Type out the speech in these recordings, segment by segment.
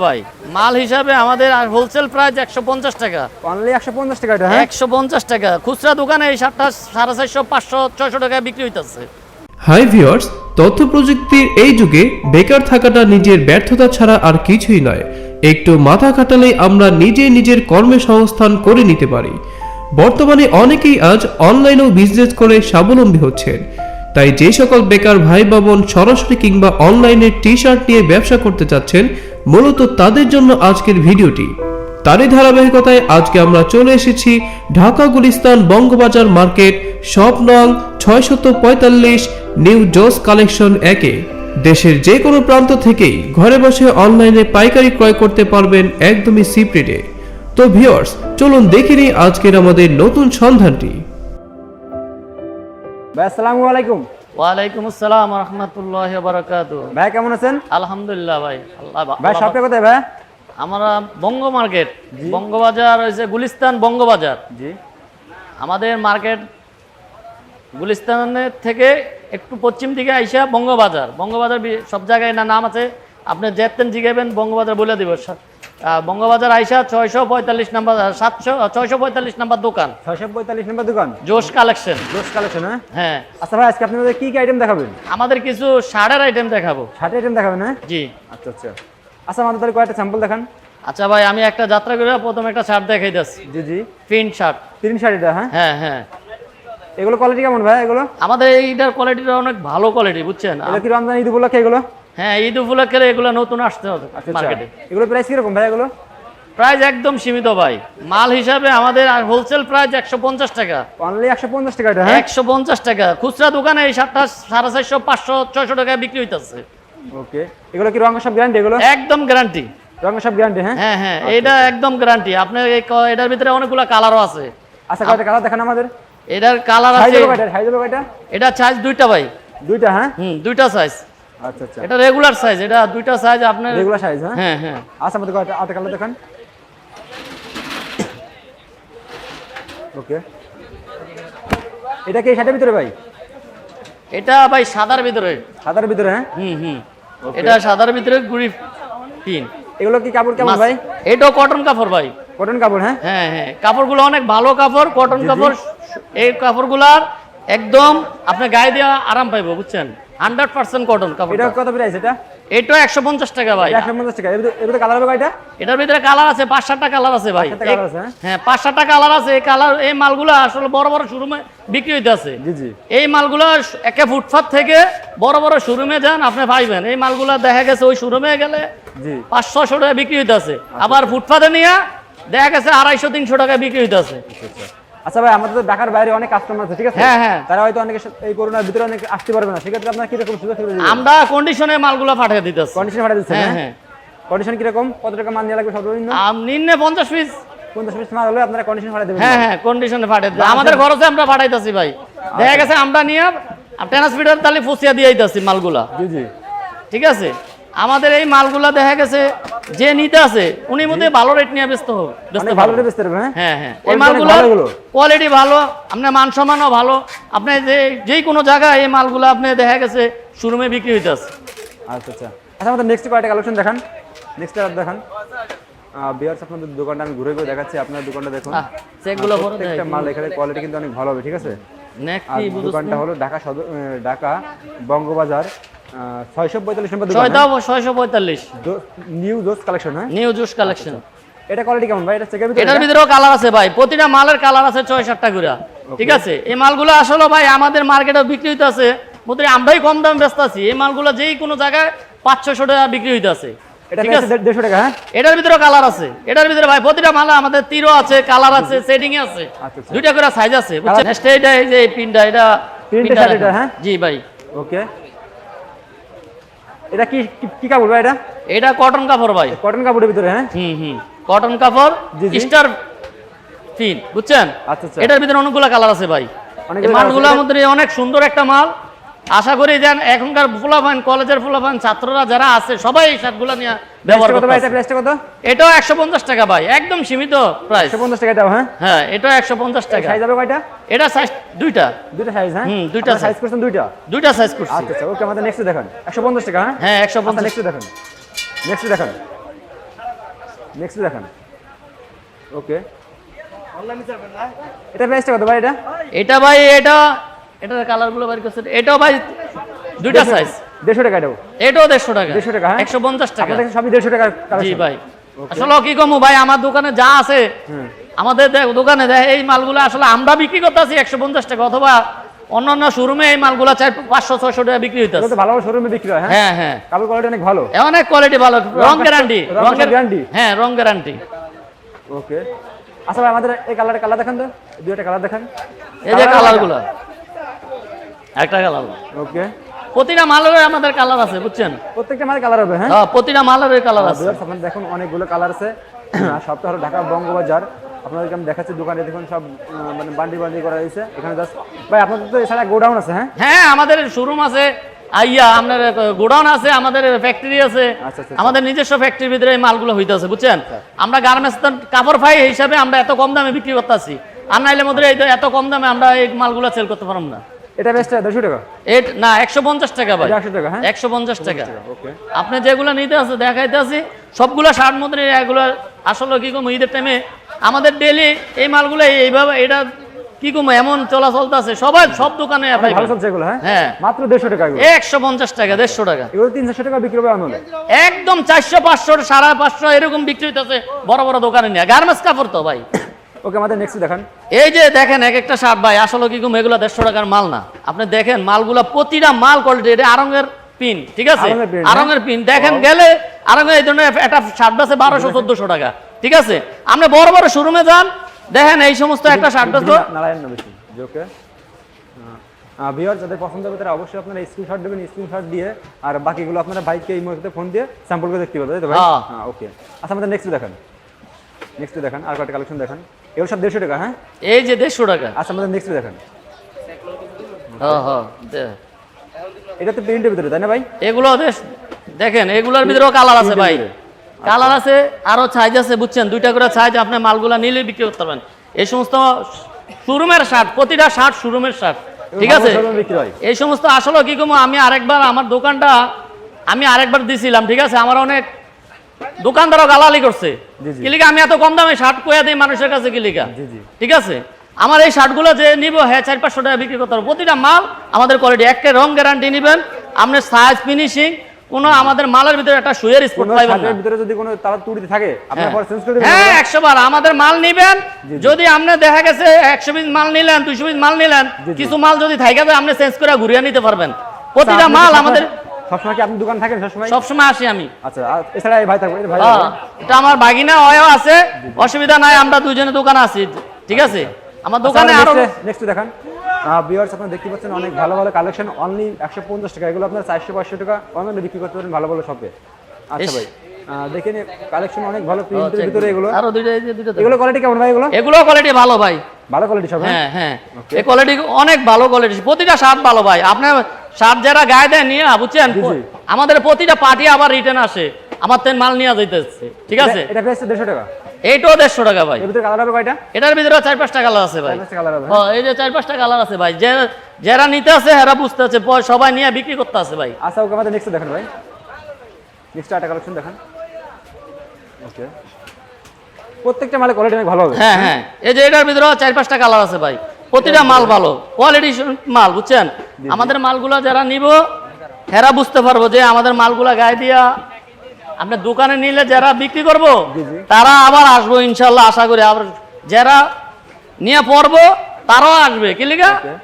ভাই। মাল হিসাবে আমাদের হোলসেল প্রাইস একশো পঞ্চাশ টাকা। অনলি একশো পঞ্চাশ টাকা হ্যাঁ? একশো পঞ্চাশ টাকা। খুচরা দোকানে এই শার্টটা সাড়ে চারশো পাঁচশো ছয়শো টাকায় বিক্রি হইতেছে। হাই ভিউয়ার্স তথ্য প্রযুক্তির এই যুগে বেকার থাকাটা নিজের ব্যর্থতা ছাড়া আর কিছুই নয়। একটু মাথা খাটালে আমরা নিজে নিজের কর্মে সংস্থান করে নিতে পারি। বর্তমানে অনেকেই আজ অনলাইনেও বিজনেস করে স্বাবলম্বী হচ্ছেন। তাই যে সকল বেকার ভাই বাবন সরাসরি কিংবা অনলাইনে টি শার্ট নিয়ে ব্যবসা করতে চাচ্ছেন, মূলত তাদের জন্য আজকের ভিডিওটি। তারই ধারাবাহিকতায় আজকে আমরা চলে এসেছি ঢাকা গুলিস্তান বঙ্গবাজার মার্কেট শপ নং ছয়শত পঁয়তাল্লিশ, নিউ জোস কালেকশন একে। দেশের যে কোনো প্রান্ত থেকেই ঘরে বসে অনলাইনে পাইকারি ক্রয় করতে পারবেন একদমই সিপ তো ভিউয়ার্স, চলুন দেখে নিই আজকের আমাদের নতুন সন্ধানটি। ভাই আসসালামু আলাইকুম। ওয়ালাইকুম আসসালাম রহমতুল্লাহ বারাকাত। ভাই কেমন আছেন? আলহামদুলিল্লাহ ভাই আল্লাহ ভাই শপটা কোথায় ভাই? আমরা বঙ্গ মার্কেট বঙ্গবাজার হয়েছে গুলিস্তান বঙ্গবাজার। জি। আমাদের মার্কেট গুলিস্তানের থেকে একটু পশ্চিম দিকে আইসা বঙ্গবাজার। বঙ্গবাজার সব জায়গায় না নাম আছে। আপনি যেতেন জিগাবেন বঙ্গবাজার বলে দিব। বঙ্গবাজার আইসা ছয়শো পঁয়তাল্লিশ নাম্বার সাতশো ছয়শো পঁয়তাল্লিশ নাম্বার দোকান। ছয়শো পঁয়তাল্লিশ নম্বর দোকান? জোশ কালেকশন। রোজ কালেকশন হ্যাঁ? হ্যাঁ। আচ্ছা ভাই আজকে আপনাদের কি কি আইটেম দেখাবেন? আমাদের কিছু শাড়ের আইটেম দেখাবো। ষাট আইটেম দেখাবেন হ্যাঁ? জি। আচ্ছা আচ্ছা। আচ্ছা আমাদের তাহলে কয়েকটা স্যাম্পল দেখান। আচ্ছা ভাই আমি একটা যাত্রা করে প্রথম একটা শার্ট দেখাই যাচ্ছি জি জি। Print shirt. তিন শাড়ি এটা হ্যাঁ? হ্যাঁ হ্যাঁ। এগুলো কোয়ালিটি কেমন ভাই এগুলো? আমাদের এইটার কোয়ালিটিটা অনেক ভালো কোয়ালিটি বুঝছেন? এগুলো কি রমজান ঈদ উপলক্ষে এগুলো? হ্যাঁ ঈদ উপলক্ষে এগুলো নতুন আসতে হবে আচ্ছা আচ্ছা। মার্কেটে এগুলো প্রাইস কীরকম ভাই এগুলো? প্রাইস একদম সীমিত ভাই। মাল হিসাবে আমাদের হোলসেল প্রাইস একশো পঞ্চাশ টাকা। অনলি একশো পঞ্চাশ টাকা এটা হ্যাঁ? একশো পঞ্চাশ টাকা। খুচরা দোকানে এই শার্টটা সাড়ে চারশো পাঁচশো ছয়শো টাকায় বিক্রি হইতেছে। ওকে এগুলো কি রঙ সব গ্যারান্টি এগুলো? একদম গ্যারান্টি রঙ সব গ্যারান্টি হ্যাঁ? হ্যাঁ হ্যাঁ এটা একদম গ্যারান্টি আপনার এই এটার ভিতরে অনেকগুলো কালারও আছে। আচ্ছা কয়টা কালার দেখান আমাদের? এটার কালার আছে এটা সাইজ দুইটা ভাই। দুইটা হ্যাঁ? হুম দুইটা সাইজ আচ্ছা আচ্ছা। এটা রেগুলার সাইজ এটা দুইটা সাইজ আপনার রেগুলার সাইজ হ্যাঁ? হ্যাঁ হ্যাঁ। আচ্ছা আমাদের কয়টা? আটটা কালার দেখান। ওকে। এটা কি শার্টের ভিতরে ভাই? এটা ভাই সাদার ভিতরে। সাদার ভিতরে হ্যাঁ? হুম হুম। এটা সাদার ভিতরে গুড়ি পিন এগুলো কি কাপড় কেমন ভাই? এটাও কটন কাপড় ভাই। কটন কাপড় হ্যাঁ? হ্যাঁ হ্যাঁ। কাপড়গুলো অনেক ভালো কাপড় কটন কাপড়। এই কাপড়গুলার একদম আপনি গায়ে দিয়ে আরাম পাইবো বুঝছেন? হান্ড্রেড পার্সেন্ট কটন কাপড় এটা কত প্রাইস এটা? এটাও একশো পঞ্চাশ টাকা ভাই। একশো পঞ্চাশ টাকা। কালার হবে কয়টা? এটার ভিতরে কালার আছে পাঁচ সাতটা কালার আছে ভাই। আছে, হ্যাঁ? হ্যাঁ পাঁচ সাতটা কালার আছে। এই কালার এই মালগুলো আসলে বড় বড় শোরুমে বিক্রি হইতে আছে এই মালগুলো একে ফুটপাত থেকে বড় বড় শোরুমে যান আপনি পাইবেন। এই মালগুলো দেখা গেছে ওই শোরুমে গেলে পাঁচশো টাকা বিক্রি হইতেছে। আবার ফুটপাতে নিয়ে দেখা গেছে আড়াইশো তিনশো টাকা বিক্রি হইতেছে। আচ্ছা ভাই আমাদের তো ঢাকার বাইরে অনেক কাস্টমার আছে ঠিক আছে? হ্যাঁ, হ্যাঁ। তারা হয়তো অনেকে এই করোনার ভিতরে অনেক আসতে পারবে না। সেক্ষেত্রে আপনার কীরকম সুযোগ সুবিধা? দিবেন আমরা কন্ডিশনে মালগুলো পাঠিয়ে দিতেছি। কন্ডিশন ভাড়া দিচ্ছেন হ্যাঁ হ্যাঁ? হ্যাঁ। কন্ডিশন কীরকম? কত টাকা মান নিয়ে লাগবে সর্বনিম্ন? আম নিম্নে পঞ্চাশ পিস পঞ্চাশ পিস মাল হলে আপনারা কন্ডিশন ভাড়া দেবেন হ্যাঁ হ্যাঁ কন্ডিশনে পাঠিয়ে দিতে আমাদের খরচে আমরা পাঠাইতেছি ভাই। দেখা গেছে আমরা নিয়ে ট্রান্সমিটার তাহলে ফুসিয়া দিয়ে দিতেছি মালগুলা। জি জি। ঠিক আছে? আমাদের এই মালগুলা দেখা গেছে যে নিতে আছে উনি মধ্যে ভালো রেট নিয়ে ব্যস্ত হোক ভালো রেটে হ্যাঁ? হ্যাঁ হ্যাঁ। এই মালগুলো কোয়ালিটি ভালো আপনার মান সম্মানও ভালো আপনি যে যেই কোনো জায়গায় এই মালগুলো আপনি দেখা গেছে শোরুমে বিক্রি হইতেছে আচ্ছা আচ্ছা। আচ্ছা আমাদের নেক্সট কয়টা কালেকশন দেখান। নেক্সট আর দেখান। বিয়ার্স আপনাদের দোকানটা আমি ঘুরে ঘুরে দেখাচ্ছি আপনার দোকানটা দেখুন। চেকগুলো প্রত্যেকটা মাল এখানে কোয়ালিটি কিন্তু অনেক ভালো হবে ঠিক আছে? আর দোকানটা হলো ঢাকা সদর ঢাকা বঙ্গবাজার ছয়শো পঁয়তাল্লিশ নম্বর দোকান ছয়শো পঁয়তাল্লিশ। নিউ জোস কালেকশন হ্যাঁ? নিউ জুস কালেকশন এটা কোয়ালিটি কেমন ভাই? এটা চেকের ভিতরে এটার ভিতরেও কালার আছে ভাই। প্রতিটা মালের কালার আছে ছয় সাতটা করে। ঠিক আছে? এই মালগুলো আসলে ভাই আমাদের মার্কেটে বিক্রি হইতে আছে আমরাই কম দাম ব্যস্ত আছি। এই মালগুলো যেই কোনো জায়গায় পাঁচ ছশো টাকা বিক্রি হইতে আছে এটা টাকা হ্যাঁ? এটার ভিতরে কালার আছে। এটার ভিতরে ভাই প্রতিটা মালে আমাদের তীরও আছে কালার আছে সেটিং আছে। আচ্ছা, আচ্ছা। দুইটা করে সাইজ আছে বুঝছেন? Next এইটা এই যে পিনটা এটা পিনটা হ্যাঁ? জি ভাই। ওকে। এটা কি কি- কাপড় ভাই এটা? এটা কটন কাপড় ভাই। কটন কাপড়ের ভিতরে হ্যাঁ? হুম হুম। কটন কাপড়। স্টার পিন বুঝছেন? আচ্ছা। এটার ভিতরে অনেকগুলো কালার আছে ভাই। মালগুলোর মধ্যে অনেক সুন্দর একটা মাল। আশা করি যেন এখনকার ফুলাফান কলেজের ফুলাফান ছাত্ররা যারা আছে সবাই এই শার্টগুলো নিয়ে ব্যবহার ভাই? করতে এটা প্রাইসটা কত? এটাও একশো পঞ্চাশ টাকা ভাই একদম সীমিত প্রাইস একশো পঞ্চাশ টাকা দাও হ্যাঁ? হ্যাঁ এটাও একশো পঞ্চাশ টাকা। সাইজ হবে কয়টা? এটা সাইজ দুইটা। দুইটা সাইজ হ্যাঁ? হুম, দুইটা সাইজ করছেন দুইটা? দুইটা সাইজ করছি। আচ্ছা আচ্ছা ওকে আমাদের নেক্সট দেখান। একশো পঞ্চাশ টাকা হ্যাঁ? হ্যাঁ একশো আচ্ছা পঞ্চাশ নেক্সট দেখান। নেক্সট দেখান। নেক্সট দেখান ওকে এটা প্রাইসটা কত ভাই এটা? এটা ভাই এটা এটার কালারগুলো বাড়ি করছে এটাও ভাই দুইটা সাইজ দেড়শো টাকা এটাও। এটাও দেড়শো টাকা। দেড়শো টাকা হ্যাঁ? একশো পঞ্চাশ টাকা। সবই দেড়শো টাকা জি ভাই। আসলে কি কমু ভাই আমার দোকানে যা আছে আমাদের দেখ- দোকানে দেখ এই মালগুলো আসলে আমরা বিক্রি করতেছি একশো পঞ্চাশ টাকা অথবা অন্যান্য শোরুমে এই মালগুলো চার পাঁচশো ছয়শো টাকা বিক্রি হইতেছে। ভালো শোরুমে বিক্রি হয় হ্যাঁ? হ্যাঁ হ্যাঁ। কাপড় কোয়ালিটি অনেক ভালো। অনেক কোয়ালিটি ভালো রং গ্যারান্টি রং guarantee? হ্যাঁ রং গ্যারান্টি ওকে আচ্ছা ভাই আমাদের এই কালার কালার দেখান তো। দুইটা কালার দেখান। এই যে কালারগুলো একটা কালার ওকে প্রতিটা মালের আমাদের কালার আছে বুঝছেন? প্রত্যেকটা মাঝে কালার হবে হ্যাঁ? হ্যাঁ প্রতিটা মালের কালার আছে। ভিউয়ার্স আপনারা দেখুন অনেকগুলো কালার আছে। হলো ঢাকা বঙ্গবাজার। আপনাদেরকে আমি দেখাচ্ছি দোকানে দেখুন সব মানে বান্ডি বান্ডি করা হয়েছে। এখানে জাস্ট ভাই আপনাদের তো এছাড়া গোডাউন আছে হ্যাঁ? হ্যাঁ আমাদের শোরুম আছে। আইয়া আপনার গোডাউন আছে আমাদের ফ্যাক্টরি আছে। আচ্ছা, আচ্ছা, আমাদের নিজস্ব ফ্যাক্টরির ভিতরে এই মালগুলো হইতেছে বুঝছেন? আমরা গার্মেন্টস কাপড় ফাই হিসাবে আমরা এত কম দামে বিক্রি করতেছি। আর নাইলে মধ্যে এই এত কম দামে আমরা এই মালগুলো সেল করতে পারব না। এটা বেস্ট দেড়শো টাকা? এট না একশো পঞ্চাশ টাকা ভাই। এটা একশো টাকা হ্যাঁ? একশো পঞ্চাশ টাকা। ওকে। আপনি যেগুলো নিতে আছে দেখাইতে আছি সবগুলো ষাট মধ্যে এগুলো আসলে কি কম ঈদের টাইমে আমাদের ডেলি এই মালগুলো এইভাবে এটা কি কম এমন চলাচল আছে সবাই সব দোকানে ভালো পাইবেন। চলছে এগুলো হ্যাঁ? হ্যাঁ। মাত্র দেড়শো টাকা এগুলো। একশো পঞ্চাশ টাকা দেড়শো টাকা। এগুলো তিন চারশো টাকা বিক্রি হবে আনলে একদম চারশো পাঁচশো সাড়ে পাঁচশো এরকম বিক্রি হইতেছে বড় বড় দোকানে নিয়ে। গার্মেন্টস কাপড় তো ভাই। ওকে আমাদের নেক্সট দেখান। এই যে দেখেন এক একটা শার্ট ভাই আসলে কি কম এগুলো দেড়শো টাকার মাল না। আপনি দেখেন মালগুলা প্রতিটা মাল কোয়ালিটি এটা আরঙের পিন ঠিক আছে? আরঙের পিন দেখেন গেলে আরঙের এই ধরনের একটা শার্ট আছে বারোশো চোদ্দশো টাকা ঠিক আছে? আপনি বড় বড় শোরুমে যান দেখেন এই সমস্ত একটা শার্ট তো নারায়ণ না ওকে। ভিওর যাদের পছন্দ হবে তারা অবশ্যই আপনারা স্ক্রিনশট দেবেন স্ক্রিনশট দিয়ে আর বাকিগুলো আপনারা বাইককে এই মুহূর্তে ফোন দিয়ে স্যাম্পল করে দেখতে পাবেন তাই তো ভাই? হ্যাঁ। হ্যাঁ ওকে। আচ্ছা আমাদের নেক্সট দেখান। নেক্সট দেখান আর কয়েকটা কালেকশন দেখান। এগুলো সব দেড়শো টাকা হ্যাঁ? এই যে দেড়শো টাকা। আচ্ছা আমাদের নেক্সট দেখান। হ্যাঁ হ্যাঁ এটা তো প্রিন্টের ভিতরে তাই না ভাই? এগুলো দেখেন এগুলোর ভিতরেও কালার আছে ভাই। কালার আছে আরও সাইজ আছে বুঝছেন? দুইটা করে সাইজ আপনি মালগুলা নিলে বিক্রি করতে পারবেন। এই সমস্ত শোরুমের শার্ট প্রতিটা শার্ট শোরুমের শার্ট ঠিক আছে? এই সমস্ত আসলে কি কম আমি আরেকবার আমার দোকানটা আমি আরেকবার দিছিলাম ঠিক আছে? আমার অনেক দোকানদারও গালালি করছে। কিলিকা আমি এত কম দামে শার্ট কয়ে দিই মানুষের কাছে কিলিকা। ঠিক আছে? আমার এই শার্টগুলো যে নিব হ্যাঁ চার পাঁচশো টাকা বিক্রি করতে হবে প্রতিটা মাল আমাদের কোয়ালিটি একটা রং গ্যারান্টি নেবেন। আপনার সাইজ ফিনিশিং কোনো আমাদের মালের ভিতরে একটা শুয়ের স্পট পাইবেন না। ভিতরে যদি কোনো তারা তুড়িতে থাকে আপনারা পরে চেঞ্জ করে হ্যাঁ দেবেন একশো বার আমাদের মাল নিবেন। যদি আপনি দেখা গেছে একশো পিস মাল নিলেন দুইশো পিস মাল নিলেন কিছু মাল যদি থাকে যায় আপনি চেঞ্জ করে ঘুরিয়ে নিতে পারবেন। প্রতিটা মাল আমাদের সবসময় কি আপনি দোকান থাকেন সবসময়? সবসময় আসি আমি। আচ্ছা এছাড়া এই ভাই থাকবে ভাই এটা আমার হয়েও আছে। অসুবিধা নাই আমরা দুজনে দোকানে আছি ঠিক আছে? আমার দোকানে আরও নেক্সট দেখান। ভিউয়ার্স আপনারা দেখতে পাচ্ছেন অনেক ভালো ভালো কালেকশন অনলি একশো পঞ্চাশ টাকা। এগুলো আপনার চারশো পাঁচশো টাকা অনলাইনে বিক্রি করতে পারেন ভালো ভালো শপে আচ্ছা ভাই দেখেন কালেকশন অনেক ভালো প্রিন্টের ভিতরে এগুলো। আরও দুইটা দুইটা এগুলো কোয়ালিটি কেমন ভাই এগুলো? এগুলো কোয়ালিটি ভালো ভাই। ভালো কোয়ালিটি সব হ্যাঁ? হ্যাঁ হ্যাঁ। এই কোয়ালিটি অনেক ভালো কোয়ালিটি প্রতিটা শার্ট ভালো ভাই। আপনার শার্ট যারা গায়ে দেয় নিয়ে বুঝছেন? জি, জি। আমাদের প্রতিটা পার্টি আবার রিটার্ন আসে। আমার তেন মাল নিয়ে যাইতেছে। ঠিক আছে? এটা- প্রাইস দেড়শো টাকা। এইটাও দেড়শো টাকা ভাই। এর ভিতরে কালার হবে কয়টা? এটার ভিতরে চার পাঁচটা কালার আছে ভাই। কালার এই যে চার পাঁচটা কালার আছে ভাই। যে যারা নিতে আছে এরা বুঝতে আছে। সবাই নিয়ে বিক্রি করতে আছে ভাই। আচ্ছা ওকে আমাদের নেক্সট দেখেন ভাই। নেক্সট একটা কালেকশন দেখান। ওকে প্রত্যেকটা মালের কোয়ালিটি অনেক ভালো হবে। হ্যাঁ হ্যাঁ। এই যে এটার ভিতরে চার পাঁচটা কালার আছে ভাই। প্রতিটা মাল ভালো। কোয়ালিটি মাল বুঝছেন? আমাদের মালগুলো যারা নিব হেরা বুঝতে পারব যে আমাদের মালগুলা গায়ে দিয়া আপনার দোকানে নিলে যারা বিক্রি করব। তারা আবার আসব ইনশাল্লাহ আশা করি। আবার যারা নিয়ে পড়ব তারাও আসবে। কি লিগা? Okay.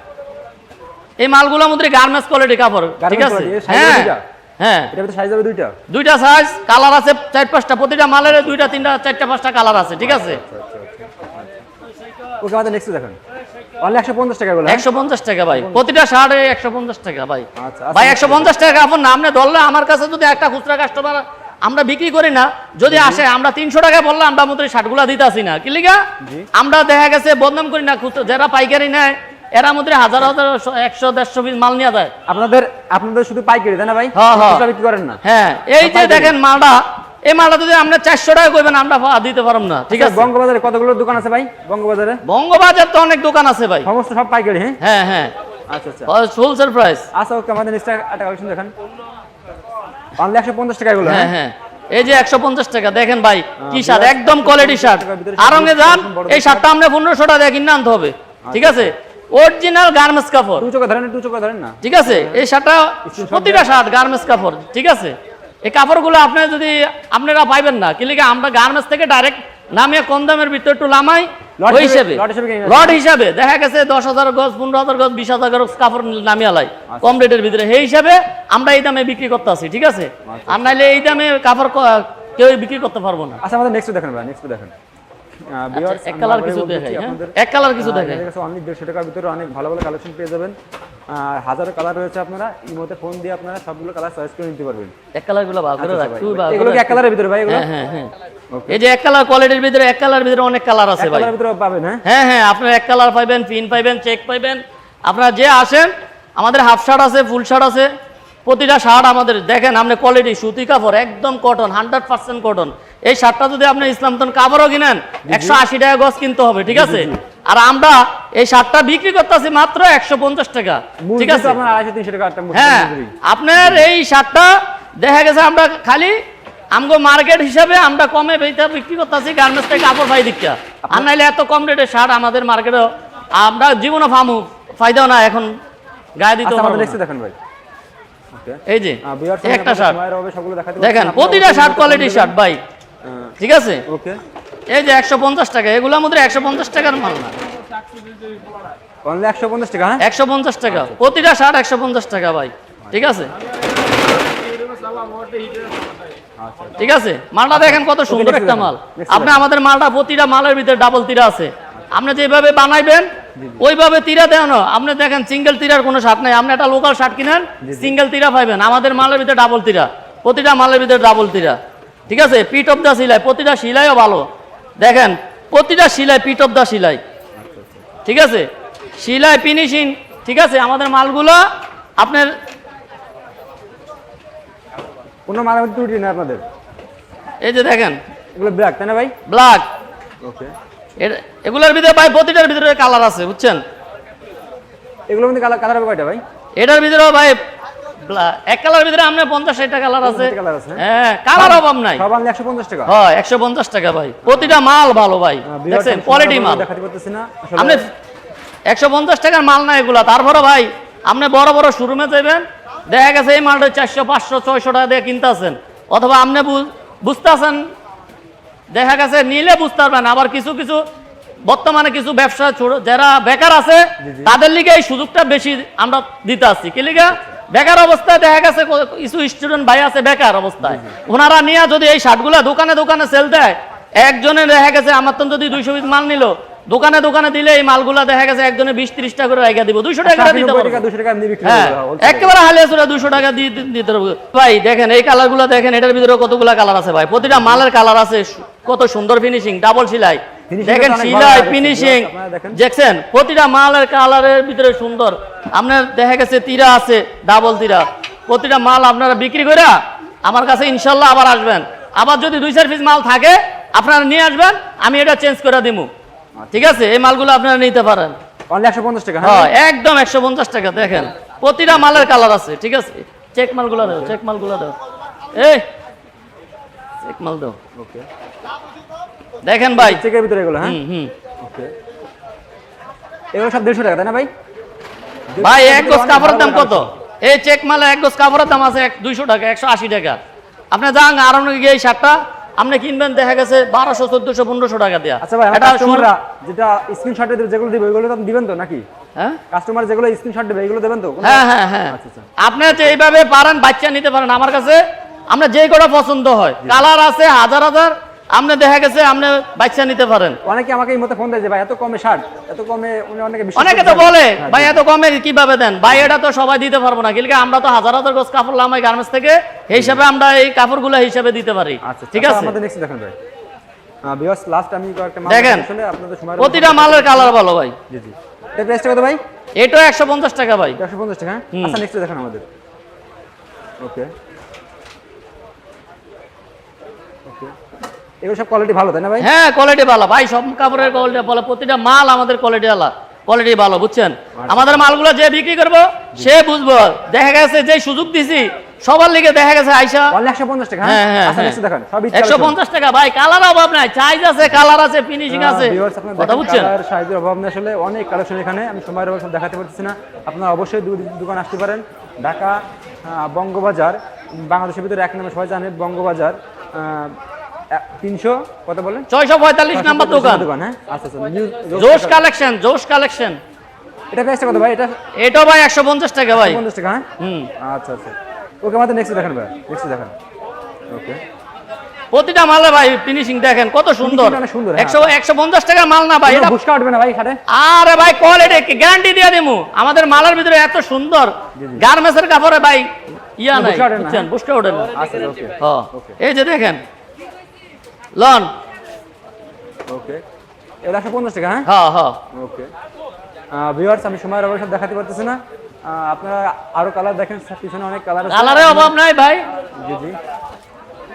এই মালগুলোর মধ্যে গার্মেন্টস কোয়ালিটি কাপড় ঠিক আছে? size হ্যাঁ দুইটা? হ্যাঁ। সাইজ হবে দুইটা? দুইটা সাইজ কালার আছে চার পাঁচটা। প্রতিটা মালের দুইটা তিনটা চারটা পাঁচটা কালার আছে ঠিক আছে? ওকে আমাদের নেক্সট দেখেন। অনলি একশো পঞ্চাশ টাকা বলে একশো পঞ্চাশ টাকা ভাই। প্রতিটা শার্টে একশো পঞ্চাশ টাকা ভাই। আচ্ছা, ভাই আচ্ছা। টাকা ধরলে আমার কাছে যদি একটা খুচরা কাস্টমার আমরা বিক্রি করি না যদি আসে আমরা তিনশো টাকা বললে আমরা মতো শার্টগুলা দিতে আসি না। কি লিগা? আমরা দেখা গেছে বদনাম করি না খুচরা যারা পাইকারি নেয় এরা মধ্যে হাজার হাজার একশো দেড়শো পিস মাল নিয়ে যায়। আপনাদের আপনাদের শুধু পাইকারি তাই না ভাই? হ্যাঁ, হ্যাঁ। বিক্রি করেন না। হ্যাঁ এই যে দেখেন মালটা এই মালটা যদি আমরা চারশো টাকা করবেন আমরা দিতে পারব না ঠিক আছে? বঙ্গবাজারে কতগুলো দোকান আছে ভাই? বঙ্গবাজারে? বঙ্গবাজার তো অনেক দোকান আছে ভাই। সমস্ত সব পাইকারি হ্যাঁ? হ্যাঁ হ্যাঁ। আচ্ছা আচ্ছা। হোলসেল প্রাইস আচ্ছা ওকে আমাদের নেক্সট একটা কালেকশন দেখান। অনলি একশো পঞ্চাশ টাকা এগুলো হ্যাঁ হ্যাঁ? হ্যাঁ। এই যে একশো পঞ্চাশ টাকা দেখেন ভাই কি শার্ট একদম কোয়ালিটি শার্ট আরঙ্গে যান এই শার্টটা আমরা পনেরোশো টাকা দিয়ে কিনে আনতে হবে ঠিক আছে? অরিজিনাল গার্মেন্টস কাপড়। টু চোখে ধরেন টু চোখে ধরেন না। ঠিক আছে? এই শার্টটা প্রতিটা শার্ট গার্মেন্টস কাপড় ঠিক আছে? এই কাপড়গুলো আপনি যদি আপনারা পাইবেন না। কি লিখে আমরা গার্মেন্টস থেকে ডাইরেক্ট নামিয়ে কম দামের ভিতরে একটু লামাই ওই হিসাবে লট হিসেবে দেখা গেছে দশ হাজার গজ পনেরো হাজার গজ বিশ হাজার গজ কাপড় নামিয়ে আলাই কম রেটের ভিতরে। সেই হিসাবে আমরা এই দামে বিক্রি করতে আছি ঠিক আছে? আর নাহলে এই দামে কাপড় কেউ বিক্রি করতে পারব না। আচ্ছা আমাদের নেক্সট দেখেন ভাই নেক্সট দেখেন। এক কালার কিছু দেখাই এক কালার কিছু দেখাই। অনলি দেড়শো টাকার ভিতরে অনেক ভালো ভালো কালেকশন পেয়ে যাবেন। আর হাজারো কালার রয়েছে আপনারা এই ফোন দিয়ে আপনারা সবগুলো কালার চয়েস করে নিতে পারবেন। এক কালারগুলো ভাগ করে রাখ ভাই। তুই ভাগ এগুলো করে কি রাখ। এক কালারের ভিতরে ভাই এগুলো? হ্যাঁ হ্যাঁ এই যে এক কালার কোয়ালিটির ভিতরে এক কালার ভিতরে অনেক কালার আছে ভাই। ভিতরে পাবেন হ্যাঁ? হ্যাঁ হ্যাঁ আপনার এক কালার পিন চেক আপনারা যে আসেন আমাদের হাফ শার্ট আছে ফুল শার্ট আছে। প্রতিটা শার্ট আমাদের দেখেন আপনি কোয়ালিটি সুতি কাপড় একদম কটন হান্ড্রেড পার্সেন্ট কটন এই শার্টটা যদি আপনি ইসলামতন কাপড়ও কিনেন একশো আশি টাকা গজ কিনতে হবে ঠিক আছে? আর আমরা এই শার্টটা বিক্রি করতেছি মাত্র একশো পঞ্চাশ টাকা ঠিক আছে? হ্যাঁ আপনার এই শার্টটা দেখা গেছে আমরা খালি আমগো মার্কেট হিসাবে আমরা কমে বেচতে বিক্রি করতেছি গার্মেন্টস থেকে কাপড় পাই দিকটা। আর নাইলে এত কম রেটের শার্ট আমাদের মার্কেটে আমরা জীবনে ফামু ফায়দাও না এখন গায়ে দিতে আচ্ছা দেখেন ভাই। এই যে একটা শার্ট দেখেন প্রতিটা শার্ট অবশ্যই কোয়ালিটি ফোন শার্ট ভাই। ঠিক আছে? ওকে এই যে একশো পঞ্চাশ টাকা এগুলোর মধ্যে একশো পঞ্চাশ টাকার মাল না। একশো পঞ্চাশ টাকা হ্যাঁ? একশো পঞ্চাশ টাকা প্রতিটা শার্ট একশো পঞ্চাশ টাকা ভাই। ঠিক আছে? ঠিক আছে? মালটা দেখেন কত সুন্দর একটা মাল। আপনি আমাদের মালটা প্রতিটা মালের ভিতরে ডাবল তিরা আছে। আপনি যেভাবে বানাইবেন ওইভাবে তিরা দেন আপনি দেখেন সিঙ্গেল তিরার কোনো শার্ট নাই। আপনি একটা লোকাল শার্ট কিনেন সিঙ্গেল তিরা পাইবেন। আমাদের মালের ভিতরে ডাবল তিরা। প্রতিটা মালের ভিতরে ডাবল তিরা। ঠিক আছে? পিট অফ দ্য সিলাই প্রতিটা সিলাইও ভালো। দেখেন প্রতিটা সিলাই পিট অফ দ্য সিলাই ঠিক আছে? সিলাই ফিনিশিং ঠিক আছে? আমাদের মালগুলো আপনার কোনো মালের ত্রুটি নেই আপনাদের? এই যে দেখেন। এগুলো ব্ল্যাক তাই না ভাই? ব্ল্যাক ওকে এগুলোর ভিতরে ভাই প্রতিটার ভিতরে কালার আছে বুঝছেন? এগুলোর মধ্যে কালার কালার কয়টা ভাই? এটার ভিতরেও ভাই এক কালার ভিতরে পঞ্চাশ ষাটটা কালার আছে। হ্যাঁ? কালার অভাব নাই। একশো পঞ্চাশ টাকা। হয় একশো পঞ্চাশ টাকা ভাই। প্রতিটা মাল ভালো ভাই দেখছেন? কোয়ালিটি মাল। করে দেখাতে পারতেছি না। আপনি একশো পঞ্চাশ টাকার মাল না এগুলা। তারপরে ভাই আপনি বড় বড় শোরুমে যাবেন দেখা গেছে এই মালটা চারশো পাঁচশো ছয়শো টাকা দিয়ে কিনতে আছেন অথবা আপনি বু- বুঝতে আছেন দেখা গেছে নিলে বুঝতে পারবেন আবার কিছু কিছু বর্তমানে কিছু ব্যবসা যারা বেকার আছে তাদের লিগে এই সুযোগটা বেশি আমরা দিতে আসছি। কি লিগে? বেকার অবস্থায় দেখা গেছে কিছু স্টুডেন্ট ভাই আছে বেকার অবস্থায়। ওনারা নিয়ে যদি এই শার্টগুলা দোকানে দোকানে সেল দেয় একজনে দেখা গেছে আমার তো যদি দুইশো পিস মাল নিল দোকানে দোকানে দিলে এই মালগুলা দেখা গেছে একজনে বিশ ত্রিশ টাকা করে রাইখা দিব দুইশো টাকা দিতে 90 পারব। টাকা দুশো টাকা এমনি বিক্রি হ্যাঁ। একেবারে হালিয়া চুরা দুশো টাকা দিয়ে দিতে ভাই দেখেন এই কালারগুলো দেখেন এটার ভিতরে কতগুলা কালার আছে ভাই? প্রতিটা মালের কালার আছে কত সুন্দর ফিনিশিং ডাবল সেলাই। দেখেন সিলাই ফিনিশিং দেখছেন? প্রতিটা মালের কালারের ভিতরে সুন্দর। আপনার দেখা গেছে তিরা আছে ডাবল তিরা। প্রতিটা মাল আপনারা বিক্রি করে আমার কাছে ইনশাল্লাহ আবার আসবেন। আবার যদি দুই চার পিস মাল থাকে আপনারা নিয়ে আসবেন আমি এটা চেঞ্জ করে দিব ঠিক আছে? এই মালগুলো আপনারা নিতে পারেন। একশো পঞ্চাশ টাকা হ্যাঁ? একদম একশো পঞ্চাশ টাকা দেখেন। প্রতিটা মালের কালার আছে ঠিক আছে? চেক মালগুলো দাও চেক মালগুলো দাও। এই চেক মাল দাও। ওকে। দেখেন ভাই। চেকের ভিতরে এগুলো হ্যাঁ? হুম ওকে। এগুলো সব দেড়শো টাকা তাই না ভাই? ভাই এক গোছ কাপড়ের দাম কত? এই চেক মালে এক গোছ কাপড়ের দাম আছে দুইশো টাকা একশো আশি টাকা। আপনি যান আর গিয়ে এই শার্টটা আপনি কিনবেন দেখা গেছে বারোশো চোদ্দশো পনেরোশো টাকা দেয়া। আচ্ছা ভাই এটা যেটা স্ক্রিনশট যেগুলো দিবে ওইগুলো আপনি দিবেন তো নাকি? হ্যাঁ? কাস্টমার যেগুলো স্ক্রিনশট দেবে এগুলো দেবেন তো? হ্যাঁ হ্যাঁ হ্যাঁ। আচ্ছা, আচ্ছা। আপনি এইভাবে পারেন বাচ্চা নিতে পারেন। আমার কাছে আমরা যে কটা পছন্দ হয়। কালার আছে হাজার হাজার। আপনি দেখা গেছে আপনি বাচ্চা নিতে পারেন। অনেকে আমাকে এই মতো ফোন দেয় যে ভাই এত কমে শার্ট এত কমে উনি অনেকে অনেকে তো বলে হ্যাঁ, ভাই এত কমে কীভাবে দেন? ভাই এটা তো সবাই দিতে পারব না। কিন্তু আমরা তো হাজার হাজার গোছ কাপড় লামাই গার্মেন্টস থেকে এই হিসাবে আমরা এই কাপড়গুলো হিসাবে দিতে পারি। আচ্ছা ঠিক আচ্ছা, আছে? আমাদের নেক্সট দেখেন ভাই। বিয়াস লাস্ট আমি কয়েকটা মাল দেখেন। আপনাদের সময় প্রতিটা মালের কালার ভালো ভাই। জি জি। এর প্রাইসটা কত ভাই? একশো পঞ্চাশ টাকা ভাই। একশো পঞ্চাশ টাকা হ্যাঁ? আচ্ছা নেক্সট দেখেন আমাদের। ওকে এগুলো সব কোয়ালিটি ভালো তাই না ভাই? হ্যাঁ কোয়ালিটি ভালো। ভাই সব কাপড়ের কোয়ালিটি ভালো। প্রতিটা মাল আমাদের কোয়ালিটি কোয়ালিটি ভালো বুঝছেন? আমাদের মালগুলো যে বিক্রি করব সে বুঝব। দেখা গেছে যে সুযোগ দিছি সবার লিগে দেখা গেছে আইসা। একশো পঞ্চাশ টাকা হ্যাঁ? হ্যাঁ আচ্ছা একশো পঞ্চাশ টাকা ভাই কালার অভাব নাই। সাইজ আছে কালার আছে ফিনিশিং আছে। কথা বুঝছেন? সাইজের অভাব নেই আসলে। অনেক কালেকশন এখানে আমি সময়ের অভাব দেখাতে পারতেছি না। আপনারা অবশ্যই দোকান আসতে পারেন। ঢাকা বঙ্গবাজার বাংলাদেশের ভিতরে এক নম্বর সবাই জানে বঙ্গবাজার তিনশো কত বলেন? ছয়শো পঁয়তাল্লিশ নাম্বার দোকান। দোকান হ্যাঁ? আচ্ছা আচ্ছা জোশ কালেকশন জোশ কালেকশন। এটা প্রাইসটা কত ভাই? এটা এটাও ভাই একশো পঞ্চাশ টাকা ভাই। পঞ্চাশ টাকা হ্যাঁ? হুম। আচ্ছা আচ্ছা। ওকে আমাদের নেক্সট দেখান ভাই নেক্সট দেখান। ওকে। প্রতিটা মালে ভাই ফিনিশিং দেখেন কত সুন্দর। সুন্দর, হ্যাঁ। একশো একশো পঞ্চাশ টাকা মাল না ভাই এটা উঠবে না ভাই খাটে আরে ভাই কোয়ালিটি গ্যারান্টি দিয়ে দিমু। আমাদের মালের ভিতরে এত সুন্দর। গার্মেন্টসের কাপড়ে ভাই ইয়া নাই বুঝছেন? বুঝতে না। আচ্ছা ওকে। হ্যাঁ। ওকে। এই যে দেখেন লন। ওকে। এটা একশো পঞ্চাশ টাকা হ্যাঁ? হ্যাঁ হ্যাঁ। ওকে। ভিউয়ার্স আমি সময়ের অবশ্য দেখাতে পারতেছি না। আপনারা আরও কালার দেখেন পিছনে অনেক কালার আছে। কালারে অভাব নাই ভাই। জি জি।